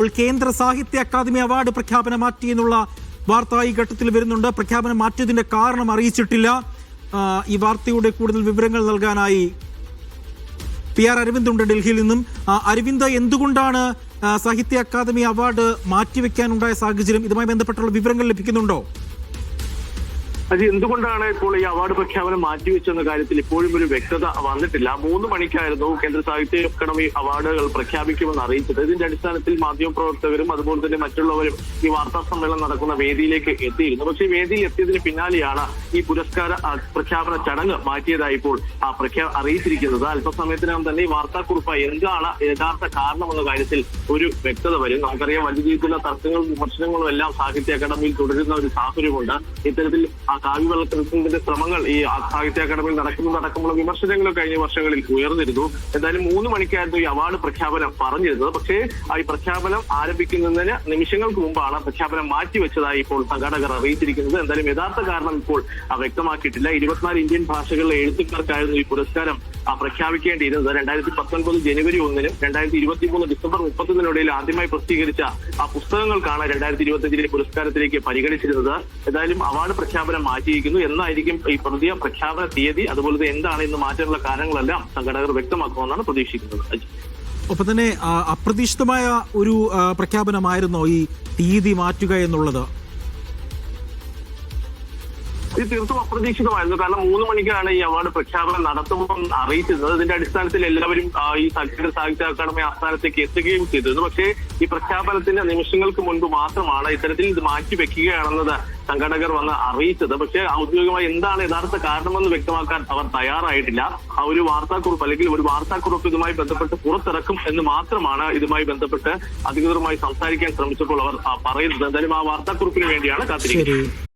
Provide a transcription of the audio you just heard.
ഇപ്പോൾ കേന്ദ്ര സാഹിത്യ അക്കാദമി അവാർഡ് പ്രഖ്യാപനം മാറ്റി എന്നുള്ള വാർത്ത ഈ ഘട്ടത്തിൽ വരുന്നുണ്ട്. പ്രഖ്യാപനം മാറ്റിയതിന്റെ കാരണം അറിയിച്ചിട്ടില്ല. ഈ വാർത്തയുടെ കൂടുതൽ വിവരങ്ങൾ നൽകാനായി പി ആർ അരവിന്ദ് ഉണ്ട് ഡൽഹിയിൽ നിന്നും. അരവിന്ദ് എന്തുകൊണ്ടാണ് സാഹിത്യ അക്കാദമി അവാർഡ് മാറ്റിവെക്കാനുണ്ടായ സാഹചര്യം? ഇതുമായി ബന്ധപ്പെട്ടുള്ള വിവരങ്ങൾ ലഭിക്കുന്നുണ്ടോ? അത് എന്തുകൊണ്ടാണ് ഇപ്പോൾ ഈ അവാർഡ് പ്രഖ്യാപനം മാറ്റിവെച്ചെന്ന കാര്യത്തിൽ ഇപ്പോഴും ഒരു വ്യക്തത വന്നിട്ടില്ല? മൂന്ന് മണിക്കായിരുന്നു കേന്ദ്ര സാഹിത്യ അക്കാദമി അവാർഡുകൾ പ്രഖ്യാപിക്കുമെന്ന് അറിയിച്ചത്. ഇതിന്റെ അടിസ്ഥാനത്തിൽ മാധ്യമപ്രവർത്തകരും അതുപോലെ തന്നെ മറ്റുള്ളവരും ഈ വാർത്താ സമ്മേളനം നടക്കുന്ന വേദിയിലേക്ക് എത്തിയിരുന്നു. പക്ഷേ വേദിയിൽ എത്തിയതിന് പിന്നാലെയാണ് ഈ പുരസ്കാര പ്രഖ്യാപന ചടങ്ങ് മാറ്റിയതായി ഇപ്പോൾ ആ പ്രഖ്യാ അറിയിച്ചിരിക്കുന്നത്. അല്പസമയത്തിനകം തന്നെ ഈ വാർത്താക്കുറിപ്പ് എന്താണ് യഥാർത്ഥ കാരണമെന്ന കാര്യത്തിൽ ഒരു വ്യക്തത വരും. നമുക്കറിയാം വലിയ രീതിയിലുള്ള തർക്കങ്ങളും വിമർശനങ്ങളും എല്ലാം സാഹിത്യ അക്കാദമിയിൽ തുടരുന്ന ഒരു സാഹചര്യമുണ്ട്. ഇത്തരത്തിൽ കാവ്യവൽക്കരണത്തിന്റെ ശ്രമങ്ങൾ ഈ സാഹിത്യ അക്കാദമിയിൽ നടക്കുന്നതടക്കമുള്ള വിമർശനങ്ങളും കഴിഞ്ഞ വർഷങ്ങളിൽ ഉയർന്നിരുന്നു. എന്തായാലും മൂന്ന് മണിക്കായിരുന്നു ഈ അവാർഡ് പ്രഖ്യാപനം പറഞ്ഞിരുന്നത്. പക്ഷേ ഈ പ്രഖ്യാപനം ആരംഭിക്കുന്നതിന് നിമിഷങ്ങൾക്ക് മുമ്പാണ് പ്രഖ്യാപനം മാറ്റിവെച്ചതായി ഇപ്പോൾ സംഘാടകർ അറിയിച്ചിരിക്കുന്നത്. എന്തായാലും യഥാർത്ഥ കാരണം ഇപ്പോൾ വ്യക്തമാക്കിയിട്ടില്ല. ഇരുപത്തിനാല് ഇന്ത്യൻ ഭാഷകളിലെ എഴുത്തുകാർക്കായിരുന്നു ഈ പുരസ്കാരം പ്രഖ്യാപിക്കേണ്ടിയിരുന്നത് രണ്ടായിരത്തി പത്തൊൻപത് ജനുവരി ഒന്നിനും രണ്ടായിരത്തി ഇരുപത്തി മൂന്ന് ഡിസംബർ മുപ്പത്തൊന്നിനിടയിൽ ആദ്യമായി പ്രസിദ്ധീകരിച്ച ആ പുസ്തകങ്ങൾക്കാണ് രണ്ടായിരത്തി ഇരുപത്തി അഞ്ചിലെ പുരസ്കാരത്തിലേക്ക് പരിഗണിച്ചിരുന്നത്. ഏതായാലും അവാർഡ് പ്രഖ്യാപനം മാറ്റിയിരിക്കുന്നു. എന്നായിരിക്കും ഈ പുതിയ പ്രഖ്യാപന തീയതി. അതുപോലെ എന്താണ് ഇന്ന് മാറ്റാനുള്ള കാരണങ്ങളെല്ലാം സംഘടകർ വ്യക്തമാക്കുമെന്നാണ് പ്രതീക്ഷിക്കുന്നത്. ഒപ്പം തന്നെ അപ്രതീക്ഷിതമായ ഒരു പ്രഖ്യാപനമായിരുന്നോ ഈ തീയതി മാറ്റുക എന്നുള്ളത്. ഇത് തീർത്തും അപ്രതീക്ഷിതമായിരുന്നു. കാരണം മൂന്ന് മണിക്കാണ് ഈ അവാർഡ് പ്രഖ്യാപനം നടത്തുമെന്ന് അറിയിച്ചിരുന്നത് അതിന്റെ അടിസ്ഥാനത്തിൽ എല്ലാവരും ഈ സംഘടന സാഹിത്യ അക്കാദമി ആസ്ഥാനത്തേക്ക് എത്തുകയും ചെയ്തിരുന്നു. പക്ഷേ ഈ പ്രഖ്യാപനത്തിന്റെ നിമിഷങ്ങൾക്ക് മുൻപ് മാത്രമാണ് ഇത്തരത്തിൽ ഇത് മാറ്റി മാറ്റിവെക്കുകയാണെന്നത് സംഘടകർ വന്ന് അറിയിച്ചത്. പക്ഷേ ഔദ്യോഗികമായി എന്താണ് യഥാർത്ഥ കാരണമെന്ന് വ്യക്തമാക്കാൻ അവർ തയ്യാറായിട്ടില്ല. ആ ഒരു വാർത്താക്കുറിപ്പ് അല്ലെങ്കിൽ ഒരു വാർത്താക്കുറിപ്പ് ഇതുമായി ബന്ധപ്പെട്ട് പുറത്തിറക്കും എന്ന് മാത്രമാണ് ഇതുമായി ബന്ധപ്പെട്ട് അധികൃതരുമായി സംസാരിക്കാൻ ശ്രമിച്ചപ്പോൾ അവർ പറയുന്നത്. എന്തായാലും ആ വാർത്താക്കുറിപ്പിന് വേണ്ടിയാണ് കാത്തിരിക്കുന്നത്.